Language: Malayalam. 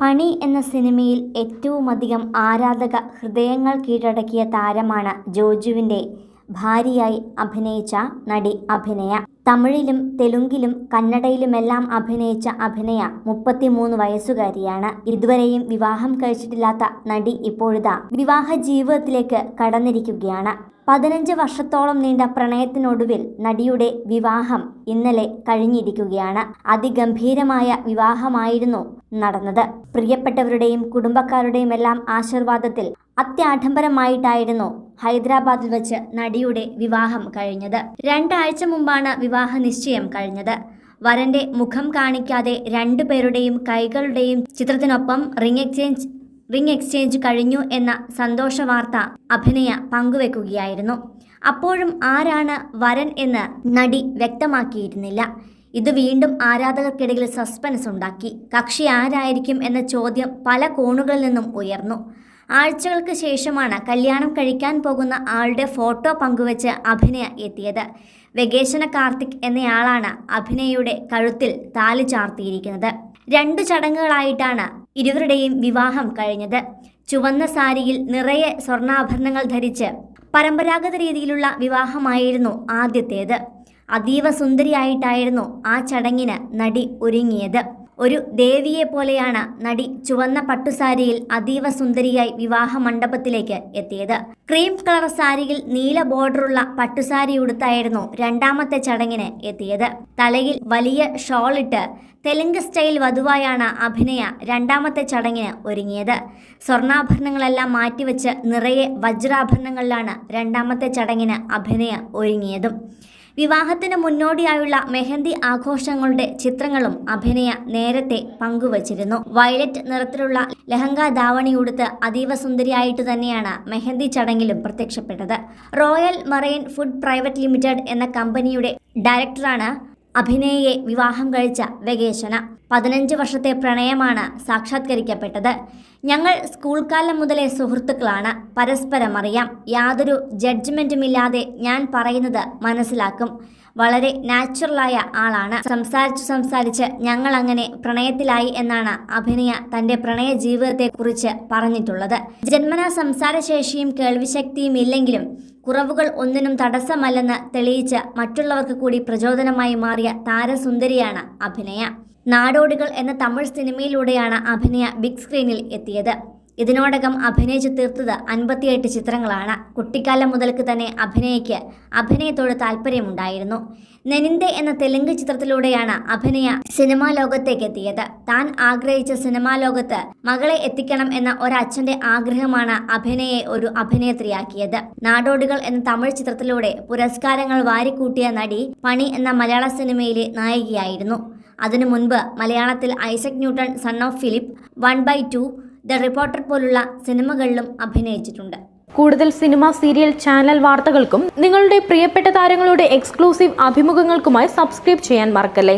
പണി എന്ന സിനിമയിൽ ഏറ്റവുമധികം ആരാധക ഹൃദയങ്ങൾ കീഴടക്കിയ താരമാണ് ജോജുവിന്റെ. ഭാര്യയായി അഭിനയിച്ച നടി അഭിനയ. തമിഴിലും തെലുങ്കിലും കന്നഡയിലുമെല്ലാം അഭിനയിച്ച അഭിനയ മുപ്പത്തിമൂന്ന് വയസ്സുകാരിയാണ്. ഇതുവരെയും വിവാഹം കഴിച്ചിട്ടില്ലാത്ത നടി ഇപ്പോഴിതാ വിവാഹ ജീവിതത്തിലേക്ക് കടന്നിരിക്കുകയാണ്. പതിനഞ്ച് വർഷത്തോളം നീണ്ട പ്രണയത്തിനൊടുവിൽ നടിയുടെ വിവാഹം ഇന്നലെ കഴിഞ്ഞിരിക്കുകയാണ്. അതിഗംഭീരമായ വിവാഹമായിരുന്നു നടന്നത്. പ്രിയപ്പെട്ടവരുടെയും കുടുംബക്കാരുടെയും എല്ലാം ആശീർവാദത്തിൽ അത്യാഡംബരമായിട്ടായിരുന്നു ഹൈദരാബാദിൽ വച്ച് നടിയുടെ വിവാഹം കഴിഞ്ഞത്. രണ്ടാഴ്ച മുമ്പാണ് വിവാഹ നിശ്ചയം കഴിഞ്ഞത്. വരന്റെ മുഖം കാണിക്കാതെ രണ്ടു പേരുടെയും കൈകളുടെയും ചിത്രത്തിനൊപ്പം റിംഗ് എക്സ്ചേഞ്ച് റിംഗ് എക്സ്ചേഞ്ച് കഴിഞ്ഞു എന്ന സന്തോഷ വാർത്ത അഭിനയ പങ്കുവെക്കുകയായിരുന്നു. അപ്പോഴും ആരാണ് വരൻ എന്ന് നടി വ്യക്തമാക്കിയിരുന്നില്ല. ഇത് വീണ്ടും ആരാധകർക്കിടയിൽ സസ്പെൻസ് ഉണ്ടാക്കി. കക്ഷി ആരായിരിക്കും എന്ന ചോദ്യം പല കോണുകളിൽ നിന്നും ഉയർന്നു. ആഴ്ചകൾക്ക് ശേഷമാണ് കല്യാണം കഴിക്കാൻ പോകുന്ന ആളുടെ ഫോട്ടോ പങ്കുവച്ച് അഭിനയ എത്തിയത്. വെഗേഷന കാർത്തിക് എന്നയാളാണ് അഭിനയയുടെ കഴുത്തിൽ താലി ചാർത്തിയിരിക്കുന്നത്. രണ്ട് ചടങ്ങുകളായിട്ടാണ് ഇരുവരുടെയും വിവാഹം കഴിഞ്ഞത്. ചുവന്ന സാരിയിൽ നിറയെ സ്വർണാഭരണങ്ങൾ ധരിച്ച് പരമ്പരാഗത രീതിയിലുള്ള വിവാഹമായിരുന്നു ആദ്യത്തേത്. അതീവ സുന്ദരിയായിട്ടായിരുന്നു ആ ചടങ്ങിന് നടി ഒരുങ്ങിയത്. ഒരു ദേവിയെ പോലെയാണ് നടി ചുവന്ന പട്ടുസാരിയിൽ അതീവ സുന്ദരിയായി വിവാഹ മണ്ഡപത്തിലേക്ക് എത്തിയത്. ക്രീം കളർ സാരിയിൽ നീല ബോർഡറുള്ള പട്ടുസാരി ഉടുത്തായിരുന്നു രണ്ടാമത്തെ ചടങ്ങിന് എത്തിയത്. തലയിൽ വലിയ ഷോളിട്ട് തെലുങ്ക് സ്റ്റൈൽ വധുവായാണ് അഭിനയ രണ്ടാമത്തെ ചടങ്ങിന് ഒരുങ്ങിയത്. സ്വർണാഭരണങ്ങളെല്ലാം മാറ്റിവെച്ച് നിറയെ വജ്രാഭരണങ്ങളിലാണ് രണ്ടാമത്തെ ചടങ്ങിന് അഭിനയ ഒരുങ്ങിയതും. വിവാഹത്തിന് മുന്നോടിയായുള്ള മെഹന്തി ആഘോഷങ്ങളുടെ ചിത്രങ്ങളും അഭിനയ നേരത്തെ പങ്കുവച്ചിരുന്നു. വയലറ്റ് നിറത്തിലുള്ള ലഹങ്ക ധാവണി ഉടുത്ത് അതീവ സുന്ദരിയായിട്ട് തന്നെയാണ് മെഹന്തി ചടങ്ങിലും പ്രത്യക്ഷപ്പെട്ടത്. Royal marine food private limited എന്ന കമ്പനിയുടെ ഡയറക്ടറാണ് അഭിനയയെ വിവാഹം കഴിച്ച വെഗേശന പതിനഞ്ച് വർഷത്തെ പ്രണയമാണ് സാക്ഷാത്കരിക്കപ്പെട്ടത്. ഞങ്ങൾ സ്കൂൾ കാലം മുതലേ സുഹൃത്തുക്കളാണ്. പരസ്പരം അറിയാം. യാതൊരു ജഡ്ജ്മെന്റുമില്ലാതെ ഞാൻ പറയുന്നത് മനസ്സിലാക്കും. വളരെ നാച്ചുറലായ ആളാണ്. സംസാരിച്ചു സംസാരിച്ച് ഞങ്ങൾ അങ്ങനെ പ്രണയത്തിലായി എന്നാണ് അഭിനയ തന്റെ പ്രണയ ജീവിതത്തെക്കുറിച്ച് പറഞ്ഞിട്ടുള്ളത്. ജന്മന സംസാരശേഷിയും കേൾവിശക്തിയും ഇല്ലെങ്കിലും കുറവുകൾ ഒന്നിനും തടസ്സമല്ലെന്ന് തെളിയിച്ച് മറ്റുള്ളവർക്ക് കൂടി പ്രചോദനമായി മാറിയ താരസുന്ദരിയാണ് അഭിനയ. നാടോടികൾ എന്ന തമിഴ് സിനിമയിലൂടെയാണ് അഭിനയ ബിഗ് സ്ക്രീനിൽ എത്തിയത്. ഇതിനോടകം അഭിനയിച്ചു തീർത്തത് അൻപത്തിയെട്ട് ചിത്രങ്ങളാണ്. കുട്ടിക്കാലം മുതൽക്ക് തന്നെ അഭിനയയ്ക്ക് അഭിനയത്തോട് താല്പര്യമുണ്ടായിരുന്നു നെനിന്റെ എന്ന തെലുങ്ക് ചിത്രത്തിലൂടെയാണ് അഭിനയ സിനിമാ ലോകത്തേക്ക് എത്തിയത്. താൻ ആഗ്രഹിച്ച സിനിമാ ലോകത്ത് മകളെ എത്തിക്കണം എന്ന ഒരച്ഛന്റെ ആഗ്രഹമാണ് അഭിനയെ ഒരു അഭിനേത്രിയാക്കിയത്. നാടോടികൾ എന്ന തമിഴ് ചിത്രത്തിലൂടെ പുരസ്കാരങ്ങൾ വാരിക്കൂട്ടിയ നടി പണി എന്ന മലയാള സിനിമയിലെ നായികയായിരുന്നു. അതിനു മുൻപ് മലയാളത്തിൽ Isaac Newton son of Philip one by two the reporter പോലുള്ള സിനിമകളിലും അഭിനയിച്ചിട്ടുണ്ട്. കൂടുതൽ സിനിമ സീരിയൽ ചാനൽ വാർത്തകൾക്കും നിങ്ങളുടെ പ്രിയപ്പെട്ട താരങ്ങളുടെ എക്സ്ക്ലൂസീവ് അഭിമുഖങ്ങൾക്കുമായി സബ്സ്ക്രൈബ് ചെയ്യാൻ മറക്കല്ലേ?